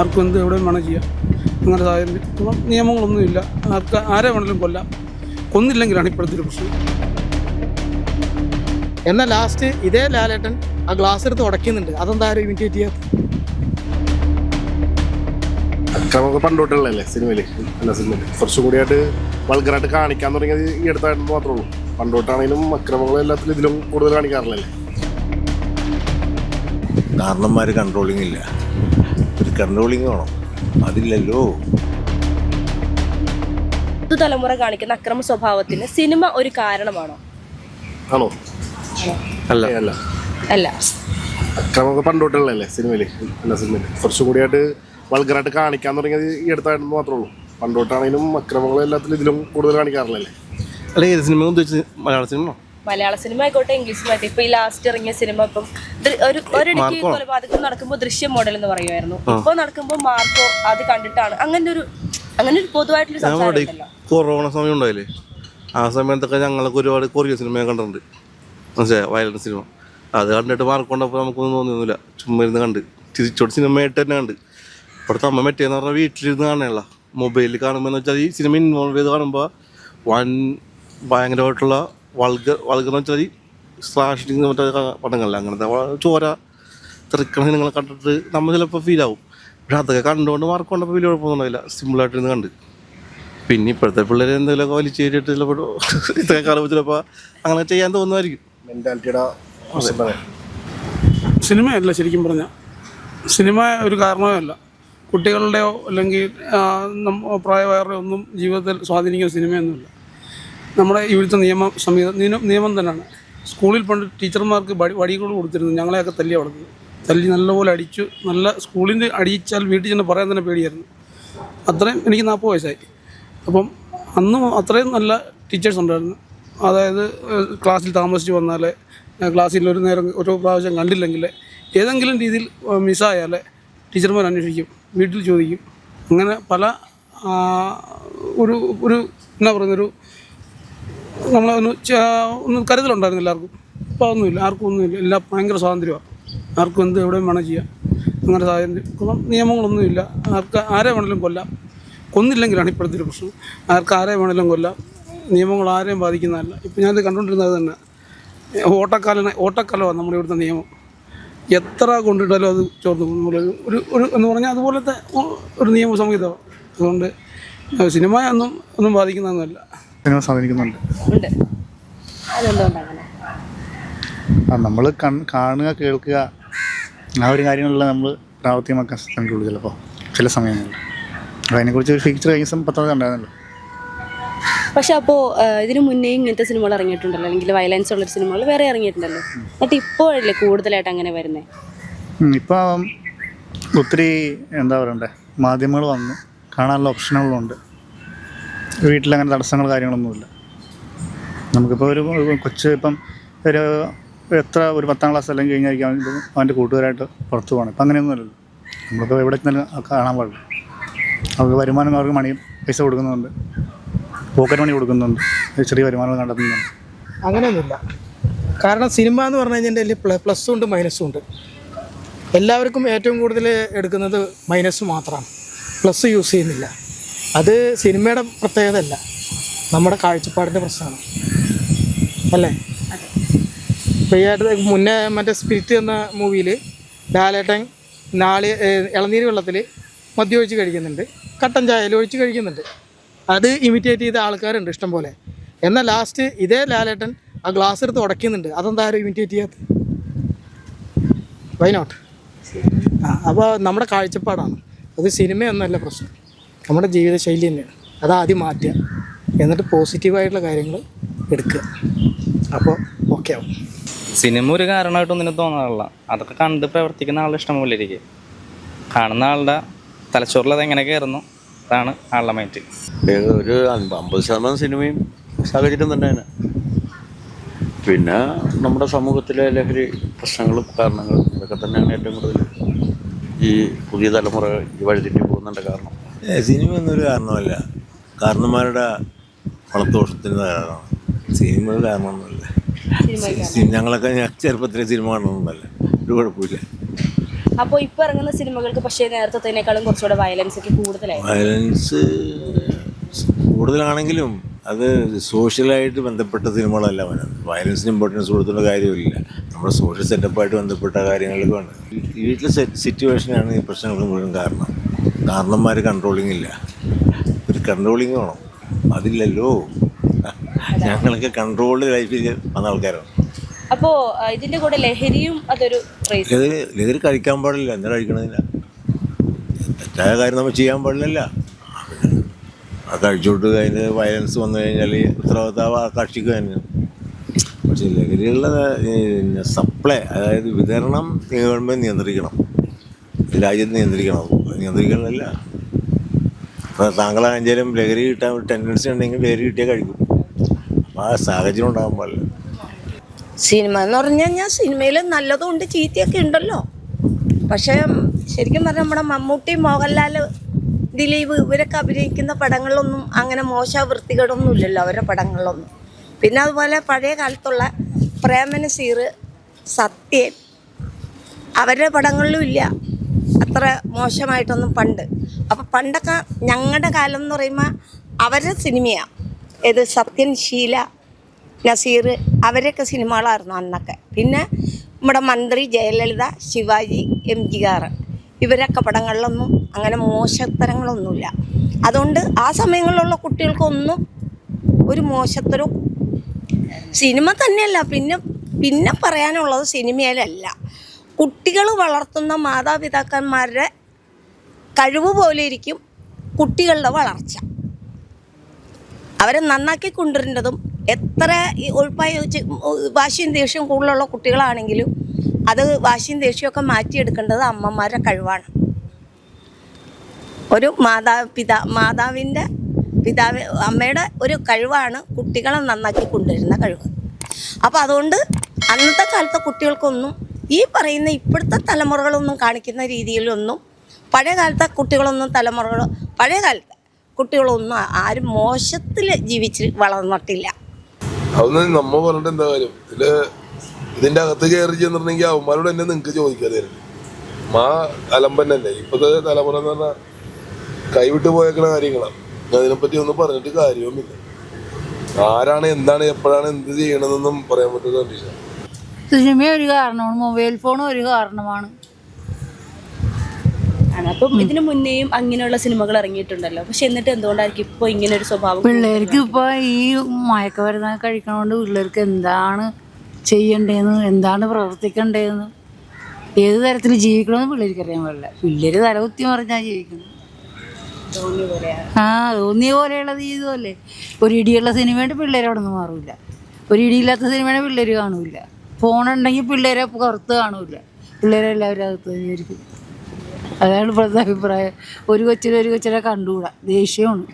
ആർക്കും എന്ത് എവിടെയും വേണം ചെയ്യാം. അങ്ങനെ സാഹചര്യം ഇപ്പം നിയമങ്ങളൊന്നുമില്ല ആർക്ക് ആരെ വേണമെങ്കിലും കൊല്ലാം. കൊന്നില്ലെങ്കിലാണ് ഇപ്പോഴത്തെ ഒരു പ്രശ്നം. എന്നാൽ ലാസ്റ്റ് ഇതേ ലാലേട്ടൻ ആ ഗ്ലാസ് എടുത്ത് ഉടയ്ക്കുന്നുണ്ട്. അതെന്താ ആരും ഇമിറ്റേറ്റ് ചെയ്യാത്ത പണ്ടോട്ടുള്ളതല്ലേ സിനിമയിൽ എല്ലാ സിനിമയിൽ കുറച്ചും കൂടിയായിട്ട് വൾഗറായിട്ട് കാണിക്കാൻ തുടങ്ങിയത് ഈ അടുത്തായിട്ട് മാത്രമേ ഉള്ളൂ. പണ്ടോട്ടാണെങ്കിലും അക്രമങ്ങളും എല്ലാത്തിലും ഇതിലും കൂടുതൽ കാണിക്കാറില്ലല്ലേ? കാരണന്മാർ കൺട്രോളിങ് ഇല്ല. ഒരു കൺട്രോളിങ് വേണം. അതില്ലല്ലോ. പുതുതലമുറ കാണിക്കുന്ന അക്രമ സ്വഭാവത്തിന് സിനിമ ഒരു കാരണമാണോ? ആണോ? അല്ല. അല്ല. അല്ല. അക്രമൊക്കെ പണ്ടോട്ടുള്ളതല്ലേ സിനിമയിൽ അല്ല സിനിമയിൽ കുറച്ചും കൂടിയായിട്ട് വൾഗറായിട്ട് കാണിക്കാൻ തുടങ്ങിയത് ഈ അടുത്തായിട്ട് മാത്രമേ ഉള്ളൂ. പണ്ടോട്ടാണെങ്കിലും അക്രമങ്ങളും എല്ലാത്തിലും ഇതിലും കൂടുതൽ കാണിക്കാറില്ലല്ലേ? അല്ല ഏത് സിനിമ ഉദ്ദേശിച്ചത്? മലയാള സിനിമ മലയാള സിനിമ ആയിക്കോട്ടെ ഇംഗ്ലീഷ് ആയിക്കോട്ടെ. ഇപ്പൊ ഈ ലാസ്റ്റ് ഇറങ്ങിയ സിനിമ ഇപ്പം ഒരു ഒരിടയ്ക്ക്? കൊലപാതകം നടക്കുമ്പോൾ ദൃശ്യം മോഡൽ എന്ന് പറയുമായിരുന്നു. ഇപ്പൊ നടക്കുമ്പോൾ മാർക്കോ അത് കണ്ടിട്ടാണ്. അങ്ങനെ ഒരു അങ്ങനെ ഒരു പൊതുവായിട്ടുള്ള സംസാരം കൊറോണ സമയം ഉണ്ടായില്ലേ? ആ സമയത്തൊക്കെ ഞങ്ങളൊക്കെ ഒരുപാട് കൊറിയ സിനിമ കണ്ടിട്ടുണ്ട്. മനസ്സിലായോ? വയലൻസ് സിനിമ അത് കണ്ടിട്ട് മാർക്കോണ്ടപ്പോൾ നമുക്കൊന്നും തോന്നിയൊന്നുമില്ല. ചുമ്മാ ഇരുന്ന് കണ്ട്. തിരിച്ചോട്ട് സിനിമയായിട്ട് തന്നെ കണ്ട്. ഇവിടുത്തെ അമ്മ മറ്റേന്ന് പറഞ്ഞാൽ വീട്ടിലിരുന്ന് കാണാനുള്ള മൊബൈലിൽ കാണുമ്പോൾ എന്ന് വെച്ചാൽ ഈ സിനിമ ഇൻവോൾവ് ചെയ്ത് കാണുമ്പോൾ വൻ ഭയങ്കരമായിട്ടുള്ള വൾഗ വൾഗർ എന്ന് വെച്ചാൽ സ്ലാഷിങ് മറ്റേ പടങ്ങളല്ല അങ്ങനത്തെ ചോര തെറിക്കണ നിങ്ങൾ കണ്ടിട്ട് നമ്മൾ ചിലപ്പോൾ ഫീൽ ആവും. പക്ഷെ അതൊക്കെ കണ്ടുകൊണ്ട് മാർക്ക് കൊണ്ടപ്പോൾ വലിയ കുഴപ്പമൊന്നുമില്ല സിമ്പിളായിട്ട് ഇരുന്ന് കണ്ട്. പിന്നെ ഇപ്പോഴത്തെ പിള്ളേർ എന്തെങ്കിലുമൊക്കെ വലിച്ചേരിയിട്ട് ചിലപ്പോൾ ഇത്രയും കാലം ചിലപ്പോൾ അങ്ങനെ ചെയ്യാൻ തോന്നുമായിരിക്കും മെന്റാലിറ്റിയുടെ സിനിമയല്ല ശരിക്കും പറഞ്ഞാൽ സിനിമ ഒരു കാരണവുമല്ല. അല്ല കുട്ടികളുടെയോ അല്ലെങ്കിൽ പ്രായമായവരുടെ ഒന്നും ജീവിതത്തിൽ സ്വാധീനിക്കുന്ന സിനിമയൊന്നുമില്ല. നമ്മുടെ ഇവിടുത്തെ നിയമ സംഹിത നിയമം തന്നെയാണ്. സ്കൂളിൽ പണ്ട് ടീച്ചർമാർക്ക് വടി വടികൾ കൊടുത്തിരുന്നു. ഞങ്ങളെയൊക്കെ തല്ലി അവിടുന്ന് തല്ലി നല്ലപോലെ അടിച്ചു. നല്ല സ്കൂളിന്റെ അടിച്ചാൽ വീട്ടിൽ ചെന്ന് പറയാൻ തന്നെ പേടിയായിരുന്നു. അത്രയും എനിക്ക് നാൽപ്പത് വയസ്സായി. അപ്പം അന്ന് അത്രയും നല്ല ടീച്ചേഴ്സ് ഉണ്ടായിരുന്നു. അതായത് ക്ലാസ്സിൽ താമസിച്ച് വന്നാൽ ക്ലാസ്സിൽ ഒരു നേരം ഒരു പ്രാവശ്യം കണ്ടില്ലെങ്കിൽ ഏതെങ്കിലും രീതിയിൽ മിസ്സായാൽ ടീച്ചർമാർ അന്വേഷിക്കും. വീട്ടിൽ ചോദിക്കും. അങ്ങനെ പല ഒരു ഒരു എന്നാ പറയുന്നൊരു നമ്മളെ ഒന്ന് ഒന്നും കരുതലുണ്ടായിരുന്നില്ല ആർക്കും ഇപ്പോൾ ഒന്നുമില്ല ആർക്കും ഒന്നുമില്ല. എല്ലാം ഭയങ്കര സ്വാതന്ത്ര്യമാണ് ആർക്കും എന്ത് എവിടെയും വേണം ചെയ്യാം. അങ്ങനെ സ്വാതന്ത്ര്യം നിയമങ്ങളൊന്നുമില്ല ആർക്ക് ആരെ വേണമെങ്കിലും കൊല്ലാം. കൊന്നില്ലെങ്കിലാണ് ഇപ്പോഴത്തെ ഒരു പ്രശ്നം. ആർക്ക് ആരെ വേണമെങ്കിലും കൊല്ലാം. നിയമങ്ങൾ ആരെയും ബാധിക്കുന്നതല്ല. ഇപ്പം ഞാനിത് കണ്ടുകൊണ്ടിരുന്നത് തന്നെ. ഓട്ടക്കാലന ഓട്ടക്കാലമാണ് നമ്മുടെ ഇവിടുത്തെ നിയമം. എത്ര കൊണ്ടിട്ടാലും അത് ചോർന്നു പോകും. നമ്മൾ ഒരു ഒരു എന്ന് പറഞ്ഞാൽ അതുപോലത്തെ ഒരു നിയമ സംഹിതമാണ് അതുകൊണ്ട് സിനിമ ഒന്നും ഒന്നും ബാധിക്കുന്നതൊന്നുമല്ല. സിനിമ സ്വാധീനിക്കുന്നുണ്ട് ഉണ്ട്. നമ്മൾ കൺ കാണുക കേൾക്കുക ആ ഒരു കാര്യങ്ങളിലെ നമ്മൾ പ്രാവർത്തികമാക്കാൻ ശ്രമിക്കുള്ളൂ ചിലപ്പോൾ ചില സമയങ്ങളിൽ. അപ്പോൾ അതിനെക്കുറിച്ച് ഒരു ഫീച്ചർ കഴിഞ്ഞ ദിവസം പത്രം ഉണ്ടായിരുന്നല്ലോ പക്ഷെ അപ്പോൾ ഇതിനു മുന്നേ ഇങ്ങനത്തെ സിനിമകൾ ഇറങ്ങിയിട്ടുണ്ടല്ലോ. അല്ലെങ്കിൽ വയലൻസ് ഉള്ള സിനിമകൾ വേറെ ഇറങ്ങിയിട്ടുണ്ടല്ലോ. എന്നിട്ട് ഇപ്പോഴല്ലേ കൂടുതലായിട്ട് അങ്ങനെ വരുന്നത് ഉം, ഇപ്പം ഒത്തിരി എന്താ പറയണ്ടേ മാധ്യമങ്ങൾ വന്നു. കാണാനുള്ള ഓപ്ഷനുകളുണ്ട് വീട്ടിലങ്ങനെ തടസ്സങ്ങൾ കാര്യങ്ങളൊന്നുമില്ല. നമുക്കിപ്പോൾ ഒരു കൊച്ച് ഇപ്പം ഒരു എത്ര ഒരു പത്താം ക്ലാസ് എല്ലാം കഴിഞ്ഞായിരിക്കും അവൻ അവന്റെ കൂട്ടുകാരായിട്ട് പുറത്തു പോകണം ഇപ്പം അങ്ങനെയൊന്നുമില്ലല്ലോ നമ്മളിപ്പോൾ എവിടെ ചെന്നാലും കാണാൻ പാടില്ല. അവർക്ക് വരുമാനം അവർക്ക് മണി പൈസ കൊടുക്കുന്നുണ്ട്. പോക്കറ്റ് മണി കൊടുക്കുന്നുണ്ട്. ചെറിയ വരുമാനം കണ്ടെത്തുന്നുണ്ട് അങ്ങനെയൊന്നുമില്ല. കാരണം സിനിമ എന്ന് പറഞ്ഞു കഴിഞ്ഞാൽ പ്ല- പ്ലസ്സും ഉണ്ട് മൈനസും ഉണ്ട്. എല്ലാവർക്കും ഏറ്റവും കൂടുതൽ എടുക്കുന്നത് മൈനസ് മാത്രമാണ്. പ്ലസ് യൂസ് ചെയ്യുന്നില്ല. അത് സിനിമയുടെ പ്രത്യേകത അല്ല നമ്മുടെ കാഴ്ചപ്പാടിന്റെ പ്രശ്നമാണ്. അല്ലേ? ഈ മുന്നേ മറ്റേ സ്പിരിറ്റ് എന്ന മൂവിയിൽ ലാലേട്ടൻ നാളി ഇളനീര് വെള്ളത്തിൽ മദ്യമൊഴിച്ച് കഴിക്കുന്നുണ്ട്. കട്ടൻ ചായയിൽ ഒഴിച്ച് കഴിക്കുന്നുണ്ട്. അത് ഇമിറ്റേറ്റ് ചെയ്ത ആൾക്കാരുണ്ട് ഇഷ്ടംപോലെ എന്നാൽ ലാസ്റ്റ് ഇതേ ലാലേട്ടൻ ആ ഗ്ലാസ് എടുത്ത് ഉടയ്ക്കുന്നുണ്ട്. അതെന്താ ആരും ഇമിറ്റേറ്റ് ചെയ്യാത്ത വൈ നോട്ട് ആ അപ്പോൾ നമ്മുടെ കാഴ്ചപ്പാടാണ്. അത് സിനിമയൊന്നല്ല പ്രശ്നം. നമ്മുടെ ജീവിതശൈലി തന്നെയാണ് അത് ആദ്യം മാറ്റുക. എന്നിട്ട് പോസിറ്റീവായിട്ടുള്ള കാര്യങ്ങൾ എടുക്കുക. അപ്പോൾ ഓക്കെ ആവും. സിനിമ ഒരു കാരണമായിട്ടൊന്നും എനിക്ക് തോന്നാറില്ല. അതൊക്കെ കണ്ട് പ്രവർത്തിക്കുന്ന ആളുടെ ഇഷ്ടംപോലെ ഇരിക്കും. കാണുന്ന ആളുടെ തലച്ചോറിൽ അത് എങ്ങനെ കയറുന്നു? അതാണ് ആളുടെ മൈൻഡ് ഒരു അമ്പത് ശതമാനം സിനിമയും സാഹചര്യം തന്നെയാണ് പിന്നെ നമ്മുടെ സമൂഹത്തിലെ ലഹരി പ്രശ്നങ്ങളും കാരണങ്ങളും ഇതൊക്കെ തന്നെയാണ് ഏറ്റവും കൂടുതൽ ഈ പുതിയ തലമുറ ഈ വഴിതെറ്റി പോകുന്നതിന്റെ കാരണം. സിനിമ എന്നൊരു കാരണമല്ല. കാരണന്മാരുടെ വളർത്തോഷത്തിന് കാരണമാണ്. സിനിമ ഒരു കാരണമൊന്നുമല്ല ഞങ്ങളൊക്കെ ചെറുപ്പത്തിലെ സിനിമ കാണുന്നൊന്നുമല്ല ഒരു കുഴപ്പമില്ല. അപ്പോൾ ഇപ്പോൾ ഇറങ്ങുന്ന സിനിമകൾക്ക് പക്ഷേ നേരത്തേക്കാളും കുറച്ചുകൂടെ വയലൻസ് ഒക്കെ കൂടുതലായി. വയലൻസ് കൂടുതലാണെങ്കിലും അത് സോഷ്യലായിട്ട് ബന്ധപ്പെട്ട സിനിമകളല്ല വരുന്നത് വയലൻസിന് ഇമ്പോർട്ടൻസ് കൊടുത്തുള്ള കാര്യമില്ല. നമ്മുടെ സോഷ്യൽ സെറ്റപ്പായിട്ട് ബന്ധപ്പെട്ട കാര്യങ്ങളൊക്കെ ഉണ്ട് വീട്ടിലെ സിറ്റുവേഷനാണ് ഈ പ്രശ്നങ്ങൾ മുഴുവൻ കാരണം. കാരണന്മാർ കൺട്രോളിങ് ഇല്ല. ഒരു കൺട്രോളിങ് വേണം. അതില്ലല്ലോ. ഞങ്ങളൊക്കെ കൺട്രോൾഡ് ലൈഫിൽ വന്ന ആൾക്കാരാണ്. അപ്പോ ഇതിന്റെ കൂടെ ലഹരിയും അതൊരു ലഹരി ലഹരി കഴിക്കാൻ പാടില്ല. എന്താ കഴിക്കണതില്ല? തെറ്റായ കാര്യം നമ്മൾ ചെയ്യാൻ പാടില്ലല്ല. അത് കഴിച്ചോട്ട് അതിന് വയലൻസ് വന്നു കഴിഞ്ഞാൽ ഉത്തരവാദിത്താവ് ആ കക്ഷിക്ക് തന്നെ. പക്ഷേ ലഹരിയുള്ള സപ്ലൈ അതായത് വിതരണം ഗവൺമെന്റ് നിയന്ത്രിക്കണം. രാജ്യത്ത് നിയന്ത്രിക്കണം. നിയന്ത്രിക്കണമല്ല. അപ്പോൾ താങ്കളാണെങ്കിലും ലഹരി കിട്ടാൻ ഒരു ടെൻഡൻസി ഉണ്ടെങ്കിൽ ലഹരി കിട്ടിയാൽ കഴിക്കും. അപ്പോൾ ആ സാഹചര്യം ഉണ്ടാകുമ്പോൾ സിനിമ എന്ന് പറഞ്ഞാൽ ഞാൻ സിനിമയിൽ നല്ലതും ഉണ്ട് ചീത്തയൊക്കെ ഉണ്ടല്ലോ. പക്ഷേ ശരിക്കും പറഞ്ഞാൽ നമ്മുടെ മമ്മൂട്ടി മോഹൻലാൽ ദിലീപ് ഇവരൊക്കെ അഭിനയിക്കുന്ന പടങ്ങളിലൊന്നും അങ്ങനെ മോശ വൃത്തികളൊന്നും ഇല്ലല്ലോ അവരുടെ പടങ്ങളിലൊന്നും. പിന്നെ അതുപോലെ പഴയ കാലത്തുള്ള പ്രേമനസീർ സത്യൻ അവരുടെ പടങ്ങളിലും ഇല്ല. അത്ര മോശമായിട്ടൊന്നും പണ്ട്. അപ്പോൾ പണ്ടൊക്കെ ഞങ്ങളുടെ കാലം എന്ന് പറയുമ്പോൾ അവരുടെ സിനിമയാണ് ഏത് സത്യൻ ശീല നസീർ അവരൊക്കെ സിനിമകളായിരുന്നു അന്നൊക്കെ. പിന്നെ നമ്മുടെ മന്ത്രി Jayalalitha Sivaji M G R ഇവരൊക്കെ പടങ്ങളിലൊന്നും അങ്ങനെ മോശത്തരങ്ങളൊന്നുമില്ല. അതുകൊണ്ട് ആ സമയങ്ങളിലുള്ള കുട്ടികൾക്കൊന്നും ഒരു മോശത്തരവും സിനിമ തന്നെയല്ല. പിന്നെ പിന്നെ പറയാനുള്ളത് സിനിമയിലല്ല. കുട്ടികൾ വളർത്തുന്ന മാതാപിതാക്കന്മാരുടെ കഴിവ് പോലെ ഇരിക്കും കുട്ടികളുടെ വളർച്ച. അവരെ നന്നാക്കി കൊണ്ടുവരേണ്ടതും എത്ര ഒഴുപ്പായ വാശിയും ദേഷ്യവും കൂടുതലുള്ള കുട്ടികളാണെങ്കിലും അത് വാശിയും ദേഷ്യമൊക്കെ മാറ്റിയെടുക്കേണ്ടത് അമ്മമാരുടെ കഴിവാണ്. ഒരു മാതാപിതാ മാതാവിന്റെ പിതാവ് അമ്മയുടെ ഒരു കഴിവാണ് കുട്ടികളെ നന്നാക്കി കൊണ്ടുവരുന്ന കഴിവ്. അപ്പോൾ അതുകൊണ്ട് അന്നത്തെ കാലത്തെ കുട്ടികൾക്കൊന്നും ഈ പറയുന്ന ഇപ്പോഴത്തെ തലമുറകളൊന്നും കാണിക്കുന്ന രീതിയിലൊന്നും പഴയ കാലത്തെ കുട്ടികളൊന്നും തലമുറകൾ പഴയ കാലത്തെ കുട്ടികളൊന്നും ആരും മോശത്തിൽ ജീവിച്ച് വളർന്നിട്ടില്ല. അതൊന്നും നമ്മൾ പറഞ്ഞിട്ട് എന്താ കാര്യം? ഇതിൽ ഇതിന്റെ അകത്ത് കയറി ചെന്നിട്ടുണ്ടെങ്കിൽ അവന്മാരോട് എന്നെ നിങ്ങക്ക് ചോദിക്കാതായിരുന്നു മാ അലമ്പന്നല്ലേ ഇപ്പത്തെ തലമുറ എന്ന് പറഞ്ഞാൽ കൈവിട്ട് പോയേക്കണ കാര്യങ്ങളാണ്. അതിനെപ്പറ്റി ഒന്നും പറഞ്ഞിട്ട് കാര്യവുമില്ല. ആരാണ് എന്താണ് എപ്പോഴാണ് എന്ത് ചെയ്യണമെന്നൊന്നും പറയാൻ പറ്റുന്ന കണ്ടീഷൻ സിനിമ ഒരു കാരണമാണ് മൊബൈൽ ഫോൺ ഒരു കാരണമാണ്. ആണ് അപ്പം ഇതിനു മുന്നേയും അങ്ങനെയുള്ള സിനിമകൾ ഇറങ്ങിയിട്ടുണ്ടല്ലോ. പക്ഷെ എന്നിട്ട് എന്തുകൊണ്ടായിരിക്കും ഇപ്പോൾ ഇങ്ങനെ ഒരു സ്വഭാവം പിള്ളേർക്ക് ഇപ്പോൾ ഈ മയക്കമരുന്ന് കഴിക്കണോണ്ട് പിള്ളേർക്ക് എന്താണ് ചെയ്യണ്ടേന്ന് എന്താണ് പ്രവർത്തിക്കണ്ടേന്ന് ഏത് തരത്തിൽ ജീവിക്കണമെന്ന് പിള്ളേർക്ക് അറിയാൻ പാടില്ല. പിള്ളേര് തലകുത്തി മറിഞ്ഞാൽ ജീവിക്കുന്നു തോന്നിയ പോലെയാണ് ആ തോന്നിയ പോലെയുള്ള ജീവിതമല്ലേ ഒരു ഇടിയുള്ള സിനിമയുണ്ട് പിള്ളേർ അവിടെ നിന്ന് മാറില്ല ഒരു ഇടിയില്ലാത്ത സിനിമയുടെ പിള്ളേർ കാണൂല. ഫോണുണ്ടെങ്കിൽ പിള്ളേരെ പുറത്ത് കാണൂല പിള്ളേരെല്ലാവരും അകത്ത് തന്നെയായിരിക്കും അതാണ് ഇപ്പോഴത്തെ അഭിപ്രായം. ഒരു കൊച്ചിനെ ഒരു കൊച്ചിനെ കണ്ടുകൂടാ. ദേഷ്യമാണ്